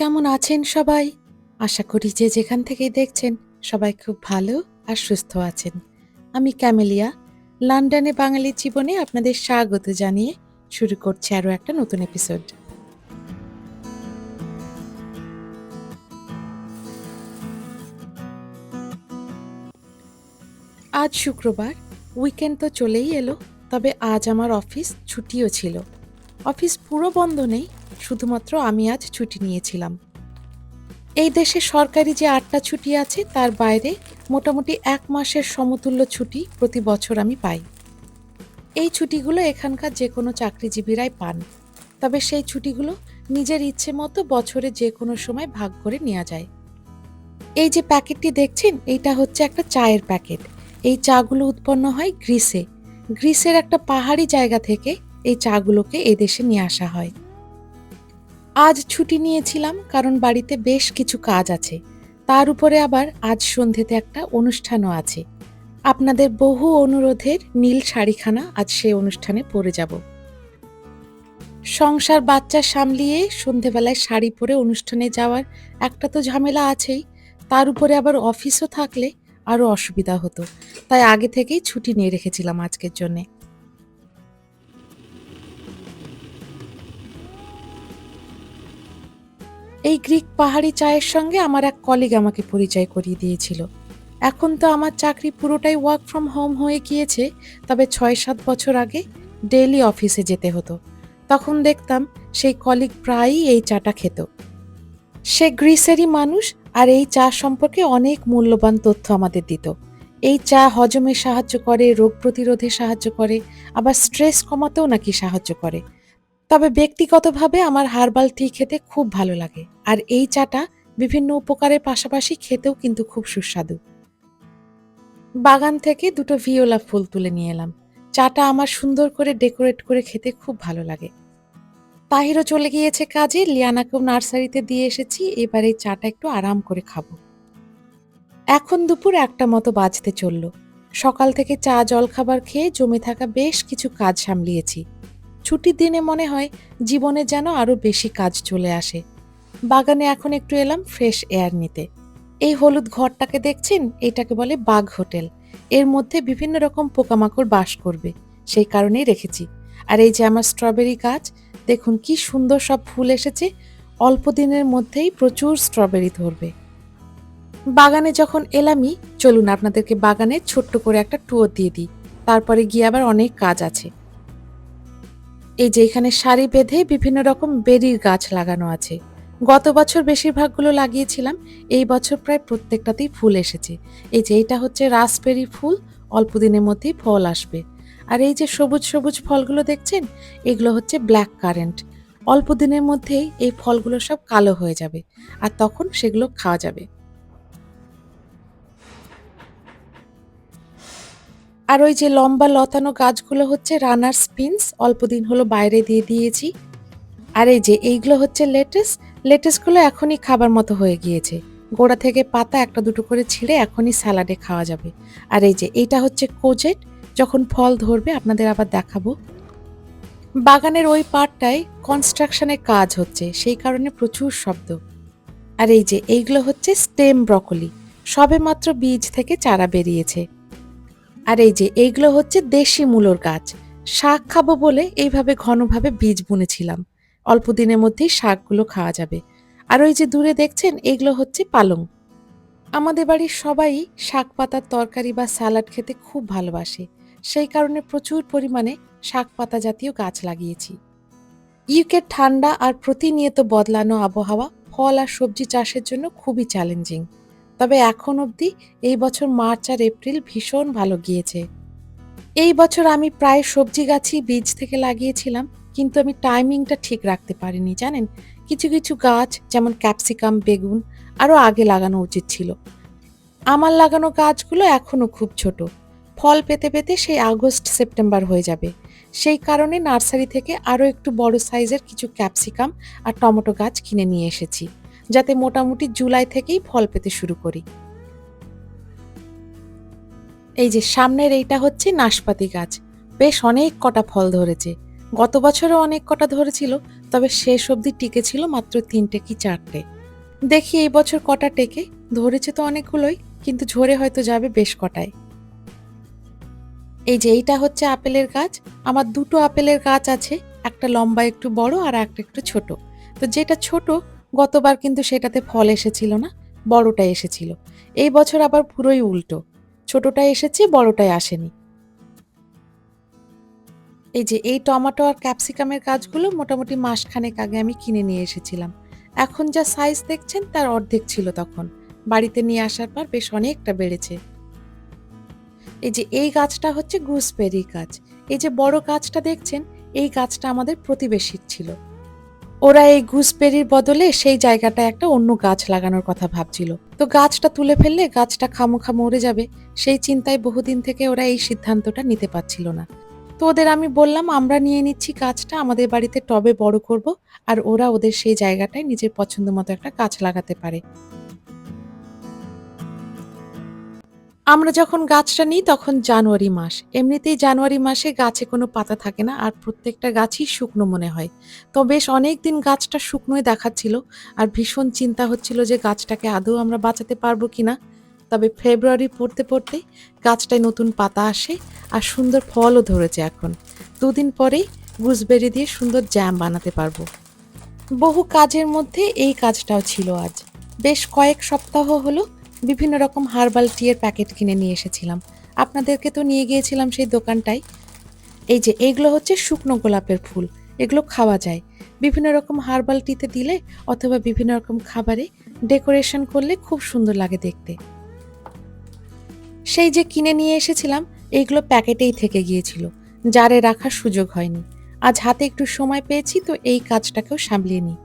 কেমন আছেন সবাই? আশা করি যে যেখান থেকে দেখছেন সবাই খুব ভালো আর সুস্থ আছেন। আমি ক্যামেলিয়া, লন্ডনে বাঙালির জীবনে আপনাদের স্বাগত জানিয়ে শুরু করছি আরও একটা নতুন এপিসোড আজ শুক্রবার উইকেন্ড তো চলেই এলো, তবে আজ আমার অফিস ছুটিও ছিল। অফিস পুরো বন্ধ নেই শুধুমাত্র আমি আজ ছুটি নিয়েছিলাম। এই দেশে সরকারি যে আটটা ছুটি আছে, তার বাইরে মোটামুটি এক মাসের সমতুল্য ছুটি প্রতি বছর আমি পাই। এই ছুটিগুলো এখানকার যে কোনো চাকরিজীবীরাই পান। তবে সেই ছুটিগুলো নিজের ইচ্ছে মতো বছরে যে কোনো সময় ভাগ করে নেওয়া যায়। এই যে প্যাকেটটি দেখছেন, এইটা হচ্ছে একটা চায়ের প্যাকেট। এই চাগুলো উৎপন্ন হয় গ্রিসে। গ্রিসের একটা পাহাড়ি জায়গা থেকে এই চাগুলোকে এদেশে নিয়ে আসা হয়। আজ ছুটি নিয়েছিলাম কারণ বাড়িতে বেশ কিছু কাজ আছে। তার উপরে আবার আজ সন্ধেতে একটা অনুষ্ঠানও আছে। আপনাদের বহু অনুরোধের নীল শাড়িখানা আজ সেই অনুষ্ঠানে পরে যাব। সংসার বাচ্চা সামলিয়ে সন্ধেবেলায় শাড়ি পরে অনুষ্ঠানে যাওয়ার একটা তো ঝামেলা আছেই। তার উপরে আবার অফিসও থাকলে আরও অসুবিধা হতো। তাই আগে থেকেই ছুটি নিয়ে রেখেছিলাম আজকের জন্যে। এই গ্রিক পাহাড়ি চায়ের সঙ্গে আমার এক কলিগ আমাকে পরিচয় করিয়ে দিয়েছিল। এখন তো আমার চাকরি পুরোটাই ওয়ার্ক ফ্রম হোম হয়ে গিয়েছে, তবে ছয় সাত বছর আগে ডেইলি অফিসে যেতে হতো। তখন দেখতাম সেই কলিগ প্রায়ই এই চাটা খেত। সে গ্রিসেরই মানুষ আর এই চা সম্পর্কে অনেক মূল্যবান তথ্য আমাদের দিত। এই চা হজমে সাহায্য করে, রোগ প্রতিরোধে সাহায্য করে, আবার স্ট্রেস কমাতেও নাকি সাহায্য করে। তবে ব্যক্তিগতভাবে আমার হার্বাল টি খেতে খুব ভালো লাগে, আর এই চাটা বিভিন্ন উপকারের পাশাপাশি খেতেও কিন্তু খুব সুস্বাদু। বাগান থেকে দুটো ভিওলা ফুল তুলে নিয়ে এলাম। চাটা আমার সুন্দর করে ডেকোরেট করে খেতে খুব ভালো লাগে। তাহিরও চলে গিয়েছে কাজে, লিয়ানাকেও নার্সারিতে দিয়ে এসেছি, এবার এই চাটা একটু আরাম করে খাব। এখন দুপুর একটা মতো বাজতে চলল। সকাল থেকে চা জল খাবার খেয়ে জমে থাকা বেশ কিছু কাজ সামলিয়েছি। ছুটির দিনে মনে হয় জীবনে যেন আরও বেশি কাজ চলে আসে। বাগানে এখন একটু এলাম ফ্রেশ এয়ার নিতে। এই হলুদ ঘরটাকে দেখছেন? এটাকে বলে বাঘ হোটেল। এর মধ্যে বিভিন্ন রকম পোকামাকড় বাস করবে, সেই কারণেই রেখেছি। আর এই যে আমার স্ট্রবেরি গাছ, দেখুন কি সুন্দর সব ফুল এসেছে। অল্প দিনের মধ্যেই প্রচুর স্ট্রবেরি ধরবে। বাগানে যখন এলামই, চলুন আপনাদেরকে বাগানে ছোট্ট করে একটা ট্যুর দিয়ে দিই। তারপরে গিয়ে আবার অনেক কাজ আছে। এই যে এখানে সারি বেঁধে বিভিন্ন রকম বেরির গাছ লাগানো আছে। গত বছর বেশিরভাগগুলো লাগিয়েছিলাম, এই বছর প্রায় প্রত্যেকটাতেই ফুল এসেছে। এই যে এটা হচ্ছে রাসবেরি ফুল, অল্প দিনের মধ্যেই ফল আসবে। আর এই যে সবুজ সবুজ ফলগুলো দেখছেন, এগুলো হচ্ছে ব্ল্যাক কারেন্ট। অল্প দিনের মধ্যেই এই ফলগুলো সব কালো হয়ে যাবে, আর তখন সেগুলো খাওয়া যাবে। আর ওই যে লম্বা লতানো গাছগুলো হচ্ছে রানার স্পিনস, অল্প দিন হলো বাইরে দিয়ে দিয়েছি। আর এই যে এইগুলো হচ্ছে লেটেস, লেটেসগুলো এখনই খাবার মতো হয়ে গিয়েছে। গোড়া থেকে পাতা একটা দুটো করে ছিঁড়ে এখনই স্যালাডে খাওয়া যাবে। আর এই যে এটা হচ্ছে কোজেট, যখন ফল ধরবে আপনাদের আবার দেখাবো। বাগানের ওই পার্টটায় কনস্ট্রাকশনের কাজ হচ্ছে, সেই কারণে প্রচুর শব্দ। আর এই যে এইগুলো হচ্ছে স্টেম ব্রকলি সবে মাত্র বীজ থেকে চারা বেরিয়েছে। আর এই যে, এইগুলো হচ্ছে দেশি মূলোর গাছ। শাক খাব বলে এইভাবে ঘনভাবে বীজ বুনেছিলাম। অল্প দিনের মধ্যেই শাকগুলো খাওয়া যাবে। আর ওই যে দূরে দেখছেন এগুলো হচ্ছে পালং। আমাদের বাড়ির সবাই শাক পাতার তরকারি বা স্যালাড খেতে খুব ভালোবাসে। সেই কারণে প্রচুর পরিমাণে শাক পাতা জাতীয় গাছ লাগিয়েছি। ইউকের ঠান্ডা আর প্রতিনিয়ত বদলানো আবহাওয়া ফল আর সবজি চাষের জন্য খুবই চ্যালেঞ্জিং তবে এখন অবধি এই বছর মার্চ আর এপ্রিল ভীষণ ভালো গিয়েছে। এই বছর আমি প্রায় সবজি গাছই বীজ থেকে লাগিয়েছিলাম, কিন্তু আমি টাইমিংটা ঠিক রাখতে পারিনি, জানেন? কিছু কিছু গাছ, যেমন ক্যাপসিকাম, বেগুন, আরও আগে লাগানো উচিত ছিল। আমার লাগানো গাছগুলো এখনও খুব ছোট। ফল পেতে পেতে সেই আগস্ট, সেপ্টেম্বর হয়ে যাবে। সেই কারণে নার্সারি থেকে আরও একটু বড় সাইজের কিছু ক্যাপসিকাম আর টমেটো গাছ কিনে নিয়ে এসেছি। যাতে মোটামুটি জুলাই থেকেই ফল পেতে শুরু করি। এই যে সামনের এইটা হচ্ছে নাশপাতি গাছ। বেশ অনেক কটা ফল ধরেছে। গত বছরও অনেক কটা ধরেছিল, তবে শেষ অবধি টিকে ছিল মাত্র তিনটে কি চারটে। দেখি এই বছর কটা টেকে। ধরেছে তো অনেকগুলোই, কিন্তু ঝরে হয়তো যাবে বেশ কটায়। এই যে এইটা হচ্ছে আপেলের গাছ। আমার দুটো আপেলের গাছ আছে, একটা লম্বা একটু বড় আর একটা একটু ছোট। তো যেটা ছোট গতবার কিন্তু সেটাতে ফল এসেছিল না বড়টা এসেছিল। এই বছর আবার পুরোই উল্টো। ছোটটা এসেছে, বড়টাই আসেনি। এই যে, এই টমেটো আর ক্যাপসিকামের গাছগুলো মোটামুটি মাসখানেক আগে আমি কিনে নিয়ে এসেছিলাম। এখন যা সাইজ দেখছেন, তার অর্ধেক ছিল তখন। বাড়িতে নিয়ে আসার পর বেশ অনেকটা বেড়েছে। এই যে, এই গাছটা হচ্ছে গুসবেরি গাছ। এই যে, বড় গাছটা দেখছেন, এই গাছটা আমাদের প্রতিবেশীর ছিল। ওরা এই গুসবেরির বদলে সেই জায়গাটা একটা অন্য গাছ লাগানোর কথা ভাবছিল। তো গাছটা তুলে ফেললে গাছটা খামোখা মরে যাবে। সেই চিন্তায় বহুদিন থেকে ওরা এই সিদ্ধান্তটা নিতে পারছিল না। তো ওদের আমি বললাম, আমরা নিয়ে নিচ্ছি গাছটা, আমাদের বাড়িতে টবে বড় করব, আর ওরা ওদের সেই জায়গাটায় নিজের পছন্দ মতো একটা গাছ লাগাতে পারে। আমরা যখন গাছটা নিই তখন জানুয়ারি মাস। এমনিতেই জানুয়ারি মাসে গাছে কোনো পাতা থাকে না আর প্রত্যেকটা গাছই শুকনো মনে হয়। তো বেশ অনেক দিন গাছটা শুকনোই দেখাচ্ছিল আর ভীষণ চিন্তা হচ্ছিল যে গাছটাকে আদৌ আমরা বাঁচাতে পারব কিনা তবে ফেব্রুয়ারি পড়তে পড়তে গাছটায় নতুন পাতা আসে আর সুন্দর ফলও ধরেছে এখন। দুদিন পরেই গুজবেরি দিয়ে সুন্দর জ্যাম বানাতে পারব। বহু কাজের মধ্যে এই কাজটাও ছিল আজ। বেশ কয়েক সপ্তাহ হলো বিভিন্ন রকম হার্বাল টিয়ের প্যাকেট কিনে নিয়ে এসেছিলাম। আপনাদেরকে তো নিয়ে গিয়েছিলাম সেই দোকানটায়। এই যে, এগুলো হচ্ছে শুকনো গোলাপের ফুল। এগুলো খাওয়া যায়। বিভিন্ন রকম হার্বাল টিতে দিলে অথবা বিভিন্ন রকম খাবারে ডেকোরেশন করলে খুব সুন্দর লাগে দেখতে। সেই যে কিনে নিয়ে এসেছিলাম এইগুলো প্যাকেটেই থেকে গিয়েছিল। জারে রাখার সুযোগ হয়নি। আজ হাতে একটু সময় পেয়েছি, তো এই কাজটাকেও সামলিয়ে নিই।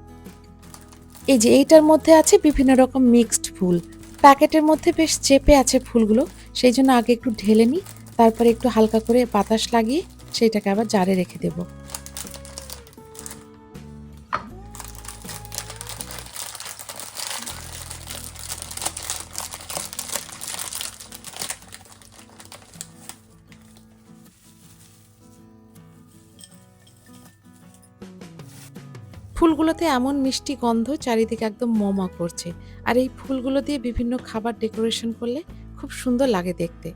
এই যে, এইটার মধ্যে আছে বিভিন্ন রকম মিক্সড ফুল। প্যাকেটের মধ্যে বেশ চেপে আছে ফুলগুলো, সেই জন্য আগে একটু ঢেলে নিই তারপরে একটু হালকা করে বাতাস লাগিয়ে সেইটাকে আবার জারে রেখে দেব। ফুলগুলোতে এমন মিষ্টি গন্ধ চারিদিকে একদম মমা করছে। আর এই ফুলগুলো দিয়ে বিভিন্ন খাবার ডেকোরেশন করলে খুব সুন্দর লাগে দেখতে।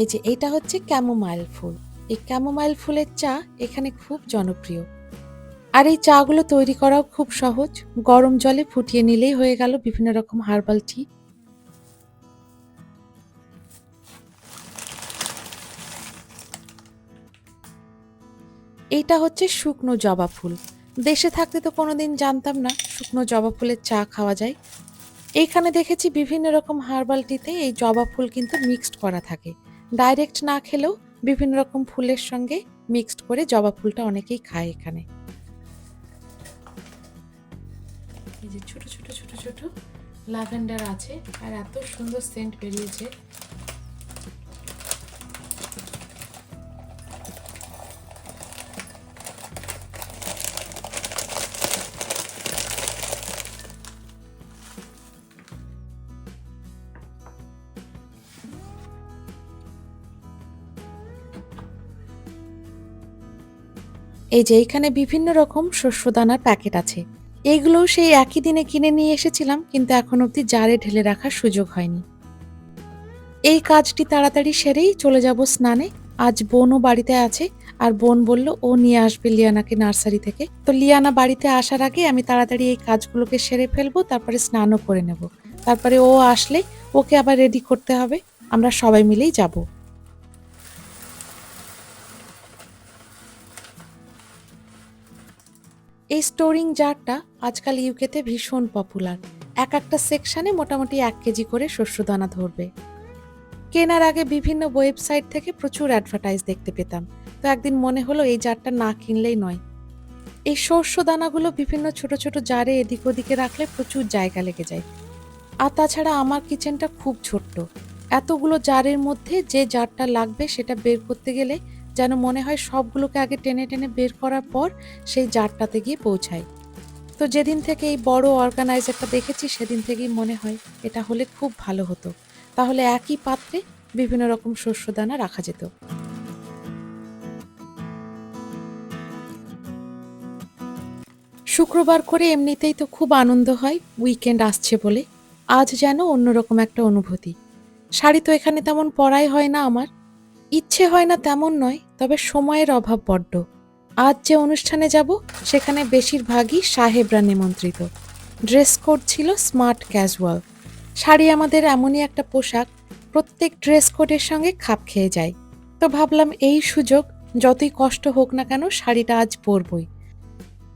এই যে এটা হচ্ছে ক্যামোমাইল ফুল। এই ক্যামোমাইল ফুলের চা এখানে খুব জনপ্রিয়। আর এই চাগুলো তৈরি করাও খুব সহজ। গরম জলে ফুটিয়ে নিলেই হয়ে গেল বিভিন্ন রকম হার্বাল টি। এইটা হচ্ছে শুকনো জবা ফুল। দেশে থাকতে তো কোনোদিন জানতাম না শুকনো জবা ফুলের চা খাওয়া যায়। এইখানে দেখেছি বিভিন্ন রকম হার্বাল টিতে এই জবা ফুল কিন্তু মিক্সড করা থাকে। ডাইরেক্ট না খেলেও বিভিন্ন রকম ফুলের সঙ্গে মিক্সড করে জবা ফুলটা অনেকেই খায় এখানে। যে ছোট ছোট ছোট ছোট ল্যাভেন্ডার আছে আর এত সুন্দর সেন্ট বেরিয়েছে। এই যে এখানে বিভিন্ন রকম শস্যদানার প্যাকেট আছে। এইগুলোও সেই একই দিনে কিনে নিয়ে এসেছিলাম, কিন্তু এখন অবধি জারে ঢেলে রাখার সুযোগ হয়নি। এই কাজটি তাড়াতাড়ি সেরেই চলে যাব স্নানে। আজ বোনও বাড়িতে আছে, আর বোন বলল, ও নিয়ে আসবে লিয়ানাকে নার্সারি থেকে। তো লিয়ানা বাড়িতে আসার আগে আমি তাড়াতাড়ি এই কাজগুলোকে সেরে ফেলব, তারপরে স্নানও করে নেব। তারপরে ও আসলে ওকে আবার রেডি করতে হবে। আমরা সবাই মিলেই যাব। এই স্টোরিং জারটা আজকাল ইউকেতে ভীষণ পপুলার। এক একটা সেকশানে মোটামুটি এক কেজি করে শস্যদানা ধরবে। কেনার আগে বিভিন্ন ওয়েবসাইট থেকে প্রচুর অ্যাডভার্টাইজ দেখতে পেতাম। তো একদিন মনে হলো এই জারটা না কিনলেই নয়। এই শস্য দানাগুলো বিভিন্ন ছোট ছোট জারে এদিক ওদিকে রাখলে প্রচুর জায়গা লেগে যায়। আর তাছাড়া আমার কিচেনটা খুব ছোট্ট। এতগুলো জারের মধ্যে যে জারটা লাগবে সেটা বের করতে গেলে যেন মনে হয় সবগুলোকে আগে টেনে টেনে বের করার পর সেই জারটাতে গিয়ে পৌঁছায়। তো যেদিন থেকে এই বড় অর্গানাইজারটা দেখেছি, সেদিন থেকেই মনে হয় এটা হলে খুব ভালো হতো। তাহলে একই পাত্রে বিভিন্ন রকম শস্যদানা রাখা যেত। শুক্রবার করে এমনিতেই তো খুব আনন্দ হয় উইকেন্ড আসছে বলে। আজ যেন অন্যরকম একটা অনুভূতি। শাড়ি তো এখানে তেমন পরাই হয় না আমার। ইচ্ছে হয় না তেমন নয় তবে সময়ের অভাব বড্ড। আজ যে অনুষ্ঠানে যাব, সেখানে বেশিরভাগই সাহেবরা নিমন্ত্রিত। ড্রেস কোড ছিল স্মার্ট ক্যাজুয়াল। শাড়ি আমাদের এমনই একটা পোশাক, প্রত্যেক ড্রেস কোডের সঙ্গে খাপ খেয়ে যায়। তো ভাবলাম এই সুযোগ, যতই কষ্ট হোক না কেন, শাড়িটা আজ পরবই।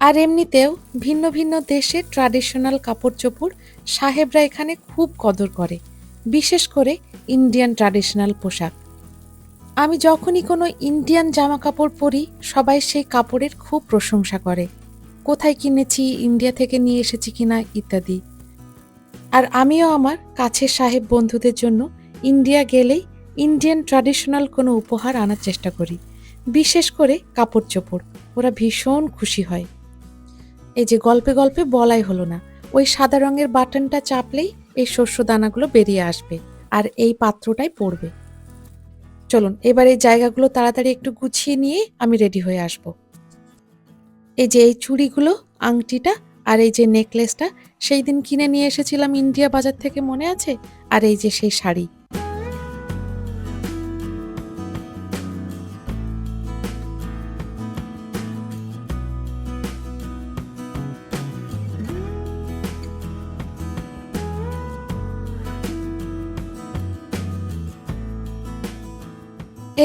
আর এমনিতেও ভিন্ন ভিন্ন দেশে ট্র্যাডিশনাল কাপড় চোপড় সাহেবরা এখানে খুব কদর করে, বিশেষ করে ইন্ডিয়ান ট্র্যাডিশনাল পোশাক। আমি যখনই কোনো ইন্ডিয়ান জামা কাপড় পরি, সবাই সেই কাপড়ের খুব প্রশংসা করে। কোথায় কিনেছি ইন্ডিয়া থেকে নিয়ে এসেছি কিনা, ইত্যাদি। আর আমিও আমার কাছের সাহেব বন্ধুদের জন্য ইন্ডিয়া গেলেই ইন্ডিয়ান ট্র্যাডিশনাল কোনো উপহার আনার চেষ্টা করি। বিশেষ করে কাপড় চোপড়, ওরা ভীষণ খুশি হয়। এই যে গল্পে গল্পে বলাই হলো না, ওই সাদা রঙের বাটনটা চাপলেই এই শস্য দানাগুলো বেরিয়ে আসবে, আর এই পাত্রটাই পড়বে। চলুন, এবার এই জায়গাগুলো তাড়াতাড়ি একটু গুছিয়ে নিয়ে আমি রেডি হয়ে আসব। এই যে এই চুড়িগুলো, আংটিটা আর এই যে নেকলেসটা, সেই দিন কিনে নিয়ে এসেছিলাম ইন্ডিয়া বাজার থেকে, মনে আছে? আর এই যে সেই শাড়ি।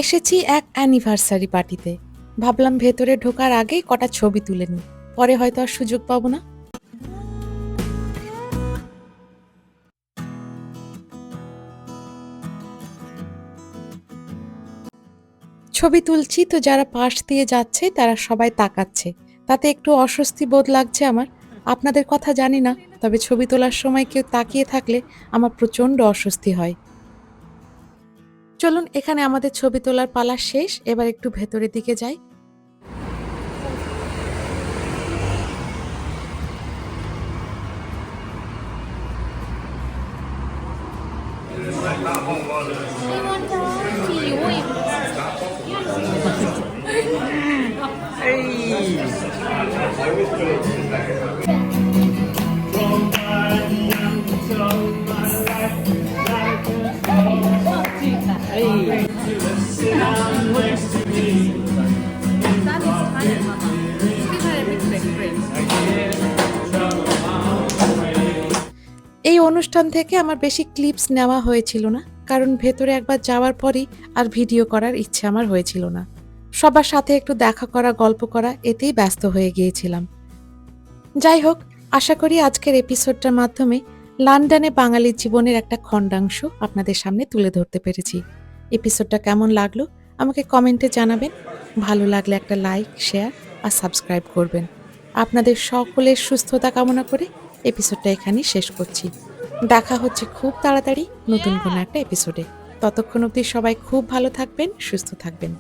এসেছি এক অ্যানিভার্সারি পার্টিতে ভাবলাম ভেতরে ঢোকার আগেই কটা ছবি তুলে নিই। পরে হয়তো আর সুযোগ পাবো না। ছবি তুলছি তো যারা পাশ দিয়ে যাচ্ছে, তারা সবাই তাকাচ্ছে। তাতে একটু অস্বস্তি বোধ লাগছে আমার। আপনাদের কথা জানি না, তবে ছবি তোলার সময় কেউ তাকিয়ে থাকলে আমার প্রচণ্ড অস্বস্তি হয়। চলুন এখানে আমাদের ছবি তোলার পালা শেষ। এবার একটু ভেতরের দিকে যাই। অনুষ্ঠান থেকে আমার বেশি ক্লিপস নেওয়া হয়েছিল না। কারণ ভেতরে একবার যাওয়ার পরই আর ভিডিও করার ইচ্ছে আমার হয়েছিল না। সবার সাথে একটু দেখা করা, গল্প করা, এতেই ব্যস্ত হয়ে গিয়েছিলাম। যাই হোক, আশা করি আজকের এপিসোডটার মাধ্যমে লন্ডনে বাঙালির জীবনের একটা খণ্ডাংশ আপনাদের সামনে তুলে ধরতে পেরেছি। এপিসোডটা কেমন লাগল আমাকে কমেন্টে জানাবেন। ভালো লাগলে একটা লাইক শেয়ার আর সাবস্ক্রাইব করবেন। আপনাদের সকলের সুস্থতা কামনা করে এপিসোডটা এখানেই শেষ করছি। দেখা হচ্ছে খুব তাড়াতাড়ি নতুন কোনো একটা এপিসোডে ততক্ষণ অবধি সবাই খুব ভালো থাকবেন, সুস্থ থাকবেন।